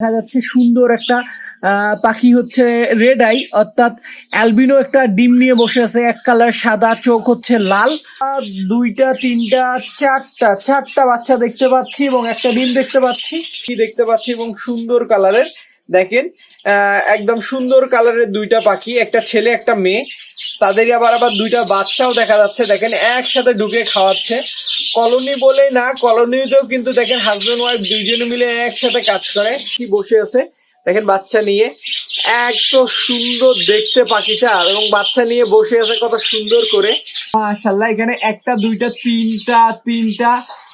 দেখা যাচ্ছে সুন্দর একটা পাখি হচ্ছে রেড আই অর্থাৎ অ্যালবিনো একটা ডিম নিয়ে বসে আছে। এক কালার সাদা, চোখ হচ্ছে লাল। দুইটা, তিনটা, চারটা চারটা বাচ্চা দেখতে পাচ্ছি এবং একটা ডিম দেখতে পাচ্ছি। দেখতে পাচ্ছি এবং সুন্দর কালারের দেখেন একদম সুন্দর কালারের দুইটা পাখি, একটা ছেলে, একটা মেয়ে। তাদেরই আবার আবার দুইটা বাচ্চাও দেখা যাচ্ছে, দেখেন, একসাথে ঢুকে খাওয়াচ্ছে। কলোনি বলে না, কলোনিতেও কিন্তু দেখেন হাজব্যান্ড ওয়াইফ দুইজনে মিলে একসাথে কাজ করে, কি বসে আছে। দেখেন, বাচ্চা নিয়ে, এত সুন্দর দেখতে পাখিটা, এবং বাচ্চা নিয়ে বসে আছে, কত সুন্দর করে। মাশাল্লাহ এখানে একটা, দুইটা, তিনটা তিনটা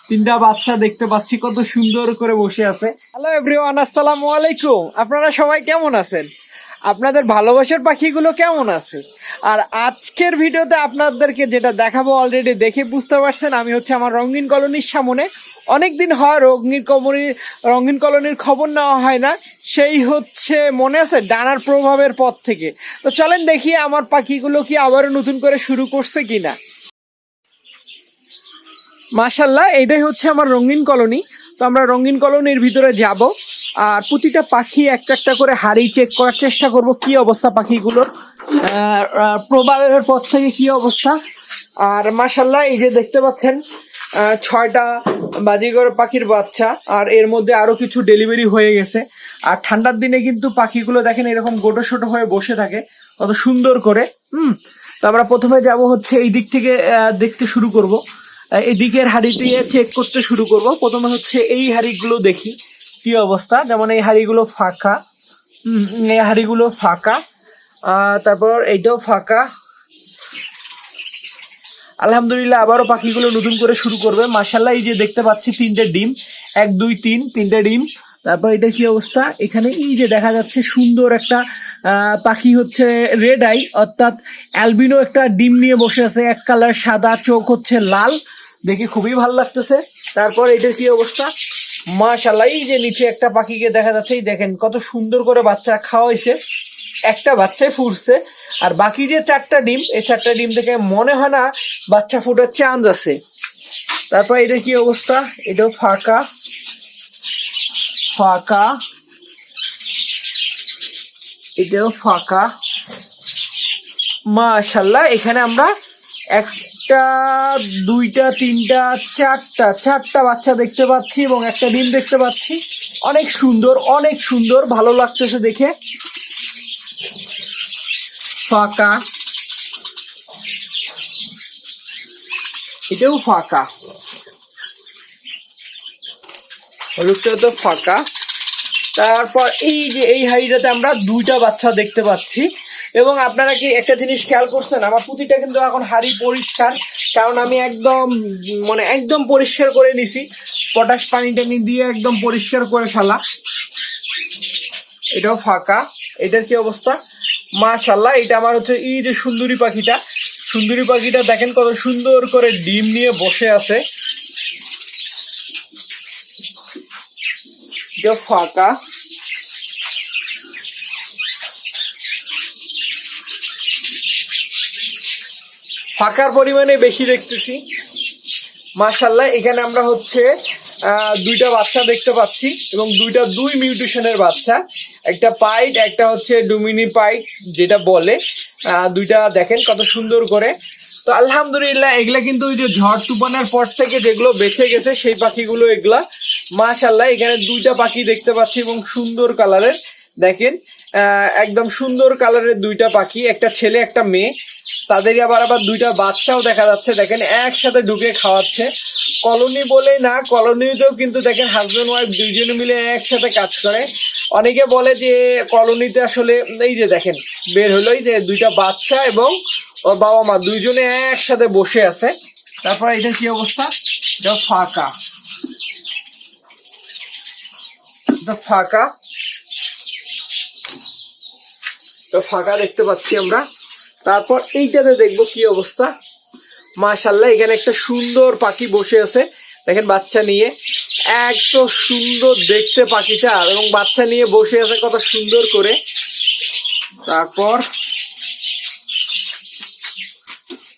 তিনটা বাচ্চা দেখতে পাচ্ছি, কত সুন্দর করে বসে আছে। হ্যালো এভরিওয়ান আসসালামু আলাইকুম। আপনারা সবাই কেমন আছেন? আপনাদের ভালোবাসার পাখিগুলো কেমন আছে? আর আজকের ভিডিওতে আপনাদেরকে যেটা দেখাবো অলরেডি দেখে বুঝতে পারছেন, আমি হচ্ছে আমার রঙিন কলোনির সামনে। অনেক দিন হয় রঙিন কলোনির রঙিন কলোনির খবর নেওয়া হয় না, সেই হচ্ছে মনে আছে ডানার প্রভাবের পথ থেকে। তো চলেন দেখি আমার পাখিগুলো কি আবারও নতুন করে শুরু করছে কিনা। মাশাল্লাহ এটাই হচ্ছে আমার রঙিন কলোনি। তো আমরা রঙিন কলোনির ভিতরে যাব। আর প্রতিটা পাখি একটা একটা করে হাড়ি চেক করার চেষ্টা করব কি অবস্থা পাখিগুলোর। প্রবাহের পর থেকে কি অবস্থা। আর মাশাল্লাহ এই যে দেখতে পাচ্ছেন ছয়টা বাজিগর পাখির বাচ্চা, আর এর মধ্যে আরও কিছু ডেলিভারি হয়ে গেছে। আর ঠান্ডার দিনে কিন্তু পাখিগুলো দেখেন এরকম গোটো সোটো হয়ে বসে থাকে, কত সুন্দর করে। হুম, তো আমরা প্রথমে যাব হচ্ছে এই দিক থেকে দেখতে শুরু করব। এই হাড়ি দিয়ে চেক করতে শুরু করব। প্রথমে হচ্ছে এই হাড়িগুলো দেখি, কি অবস্থা? যেমন এই হাড়িগুলো ফাঁকা এই হাড়িগুলো ফাঁকা তারপর এইটাও ফাঁকা। আলহামদুলিল্লাহ, আবারও পাখিগুলো নতুন করে শুরু করবে। মাসাল্লাহ এই যে দেখতে পাচ্ছি তিনটে ডিম, এক, দুই, তিন, তিনটে ডিম। তারপর এটা কি অবস্থা? এখানে এই যে দেখা যাচ্ছে সুন্দর একটা পাখি হচ্ছে রেড আই, অর্থাৎ অ্যালবিনো একটা ডিম নিয়ে বসে আছে। এক কালার সাদা, চোখ হচ্ছে লাল। দেখে খুবই ভালো লাগতেছে। তারপর এটার কি অবস্থা? মাশাল্লাহ এই যে নিচে একটা পাখিকে দেখা যাচ্ছে দেখেন কত সুন্দর করে বাচ্চা খাওয়াইছে। একটা বাচ্চাই ফুটছে আর বাকি যে চারটা ডিম, এই চারটা ডিম থেকে মনে হয় না বাচ্চা ফুটার চান্স আছে। তারপর এটা কি অবস্থা? এটাও ফাঁকা। ফাঁকা। এটাও ফাঁকা। মাশাল্লাহ এখানে আমরা একটা, দুইটা, তিনটা, চারটা চারটা বাচ্চা দেখতে পাচ্ছি এবং একটা ডিম দেখতে পাচ্ছি। অনেক সুন্দর অনেক সুন্দর, ভালো লাগতেছে দেখে। ফাঁকা। এটাও ফাঁকা। হলুদটা তো ফাঁকা। তারপর এই যে, এই হাড়িটাতে আমরা দুইটা বাচ্চা দেখতে পাচ্ছি। এবং আপনারা কি একটা জিনিস খেয়াল করছেন? আমার পুঁতিটা কিন্তু এখন হাড়ি পরিষ্কার, কারণ আমি একদম মানে একদম পরিষ্কার করে নিছি। পটাশ পানি টানি দিয়ে একদম পরিষ্কার করে ফেলা। এটাও ফাঁকা। এটার কি অবস্থা? মাশাল্লাহ এটা আমার হচ্ছে এই যে সুন্দরী পাখিটা। সুন্দরী পাখিটা দেখেন কত সুন্দর করে ডিম নিয়ে বসে আছে। ফাঁকা। ফাঁকার পরিমাণে বেশি দেখতেছি। মাশাল্লাহ এখানে আমরা হচ্ছে দুইটা বাচ্চা দেখতে পাচ্ছি এবং দুইটা দুই মিউটেশনের বাচ্চা। একটা পাইট, একটা হচ্ছে ডুমিনি পাইট, যেটা বলে। দুইটা দেখেন কত সুন্দর করে। তো আলহামদুলিল্লাহ, এগুলা কিন্তু ওই যে ঝড় তুফানের পর থেকে যেগুলো বেঁচে গেছে, সেই পাখিগুলো এগুলা। মাশাল্লাহ এখানে দুইটা পাখি দেখতে পাচ্ছি এবং সুন্দর কালারের। দেখেন একদম সুন্দর কালারের দুইটা পাখি, একটা ছেলে, একটা মেয়ে। তাদেরই আবার আবার দুইটা বাচ্চাও দেখা যাচ্ছে, দেখেন একসাথে ঢুকে খাওয়াচ্ছে। কলোনি বলে না, কলোনিতেও কিন্তু দেখেন হাজবেন্ড ওয়াইফ দুইজনে মিলে একসাথে কাজ করে। অনেকে বলে যে কলোনিতে আসলে, এই যে দেখেন, বের হলো এই যে দুইটা বাচ্চা এবং ওর বাবা মা দুইজনে একসাথে বসে আছে। তারপর এটা কি অবস্থা? এটা ফাঁকা। ফাঁকা। তো ফাঁকা দেখতে পাচ্ছি আমরা। তারপর এইটাতে দেখব কি অবস্থা। মাশাল্লাহ এখানে একটা সুন্দর পাখি বসে আছে। দেখেন, বাচ্চা নিয়ে। এত সুন্দর দেখতে পাখিটা, এবং বাচ্চা নিয়ে বসে আছে কত সুন্দর করে। তারপর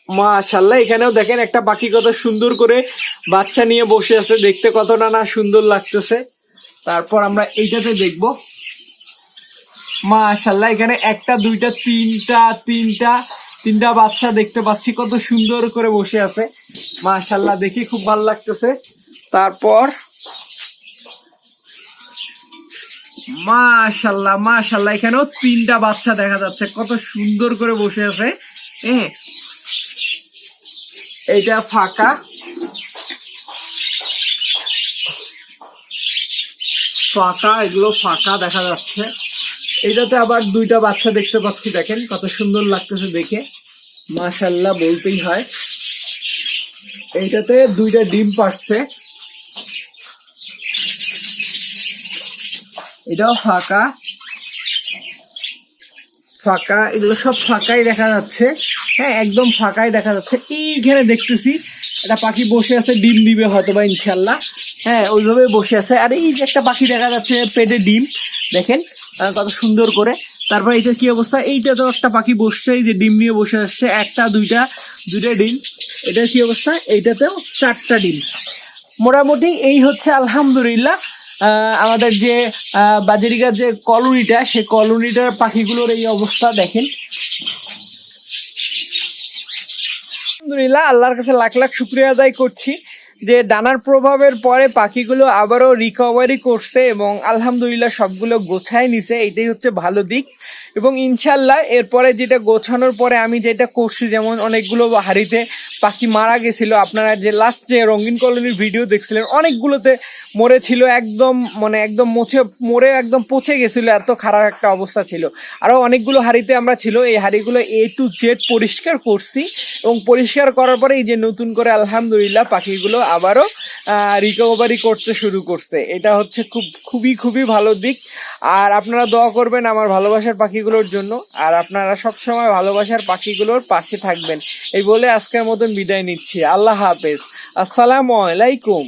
মাশাল্লাহ এখানেও দেখেন একটা পাখি কত সুন্দর করে বাচ্চা নিয়ে বসে আছে। দেখতে কতটা না সুন্দর লাগতেছে। তারপর আমরা এইটাতে দেখব। মাশাল্লাহ এখানে একটা, দুইটা, তিনটা তিনটা তিনটা বাচ্চা দেখতে পাচ্ছি, কত সুন্দর করে বসে আছে। মাশাল্লাহ দেখি খুব ভালো লাগতেছে। তারপর মাশাল্লাহ মাশাল্লাহ এখানেও তিনটা বাচ্চা দেখা যাচ্ছে, কত সুন্দর করে বসে আছে। হ্যাঁ এইটা ফাঁকা। ফাঁকা এগুলো ফাঁকা দেখা যাচ্ছে। এটাতে আবার দুইটা বাচ্চা দেখতে পাচ্ছি, দেখেন কত সুন্দর লাগতেছে দেখে। মাশাল্লাহ বলতেই হয়। এইটাতে দুইটা ডিম পারছে এটাও ফাঁকা। ফাঁকা, এগুলো সব ফাঁকাই দেখা যাচ্ছে। হ্যাঁ একদম ফাঁকাই দেখা যাচ্ছে। এইখানে দেখতেছি, একটা পাখি বসে আছে, ডিম দিবে হয়তো বা ইনশাল্লাহ হ্যাঁ ওইভাবে বসে আছে। আর এই যে একটা পাখি দেখা যাচ্ছে, পেটে ডিম। দেখেন কত সুন্দর করে। তারপর এটা কি অবস্থা? এইটা তো একটা পাখি বসছে, এই যে ডিম নিয়ে বসে আসছে, একটা, দুইটা দুইটা ডিম। এটা কি অবস্থা? এইটাতেও চারটা ডিম। মোটামুটি এই হচ্ছে আলহামদুলিল্লাহ আমাদের যে বাজারিকার যে কলোনিটা, সেই কলোনিটার পাখিগুলোর এই অবস্থা দেখেন। আলহামদুলিল্লাহ, আল্লাহর কাছে লাখ লাখ শুক্রিয়া আদায় করছি। যে ডানার প্রভাবের পরে পাখিগুলো আবারও রিকভারি করছে এবং আলহামদুলিল্লাহ সবগুলো গোছায় নিছে, এটাই হচ্ছে ভালো দিক। এবং ইনশাল্লাহ এরপরে যেটা গোছানোর পরে আমি যেটা করছি, যেমন অনেকগুলো হাড়িতে পাখি মারা গেছিল। আপনারা যে লাস্ট যে রঙিন কলোনির ভিডিও দেখছিলেন, অনেকগুলোতে মরেছিল, একদম মানে একদম মুছে মরে একদম পচে গেছিল, এত খারাপ একটা অবস্থা ছিল। আরও অনেকগুলো হাড়িতে আমরা ছিল, এই হাড়িগুলো এ টু জেড পরিষ্কার করছি। এবং পরিষ্কার করার পরে এই যে নতুন করে আলহামদুলিল্লাহ পাখিগুলো আবারও রিকভারি করতে শুরু করছে। এটা হচ্ছে খুব, খুবই খুবই ভালো দিক। আর আপনারা দোয়া করবেন আমার ভালোবাসার পাখিগুলোর জন্য। আর আপনারা সবসময় ভালোবাসার পাখিগুলোর পাশে থাকবেন। এই বলে আজকের মতন বিদায় নিচ্ছি। আল্লাহ হাফেজ। আসসালামু আলাইকুম।